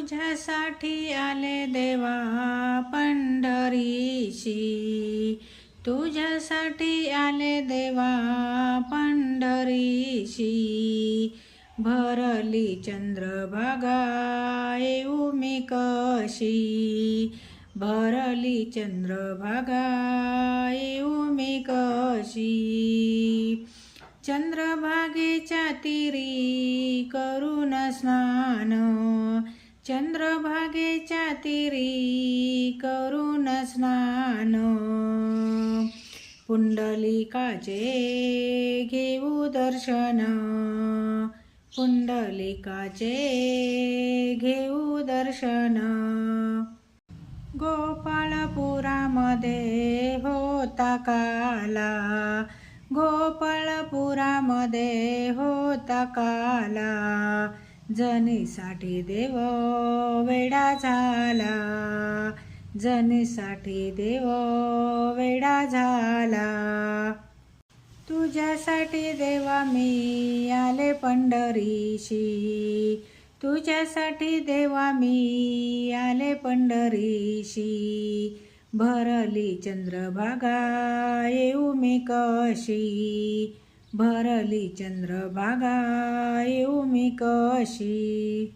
तुझ्यासाठी आले देवा पंढरीशी. तुझ्यासाठी आले देवा पंढरीशी. भरली चंद्रभागा येऊ मी कशी? भरली चंद्रभागा येऊ मी कशी? चंद्रभागेच्या तीरी करून स्नान चंद्रभागेच्या तिरी करून स्नान. पुंडलिकाचे घेऊ दर्शन. पुंडलिकाचे घेऊ दर्शन. गोपाळपुरामध्ये होता काला. गोपाळपुरामध्ये होता काला. जनीसाठी देव वेडा झाला. जनीसाठी देव वेडा झाला. तुझ्यासाठी देवा मी आले पंढरीशी. तुझ्यासाठी देवा मी आले पंढरीशी. भरली चंद्रभागा येऊ मी कशी? भरली चंद्रभागा येऊ कशी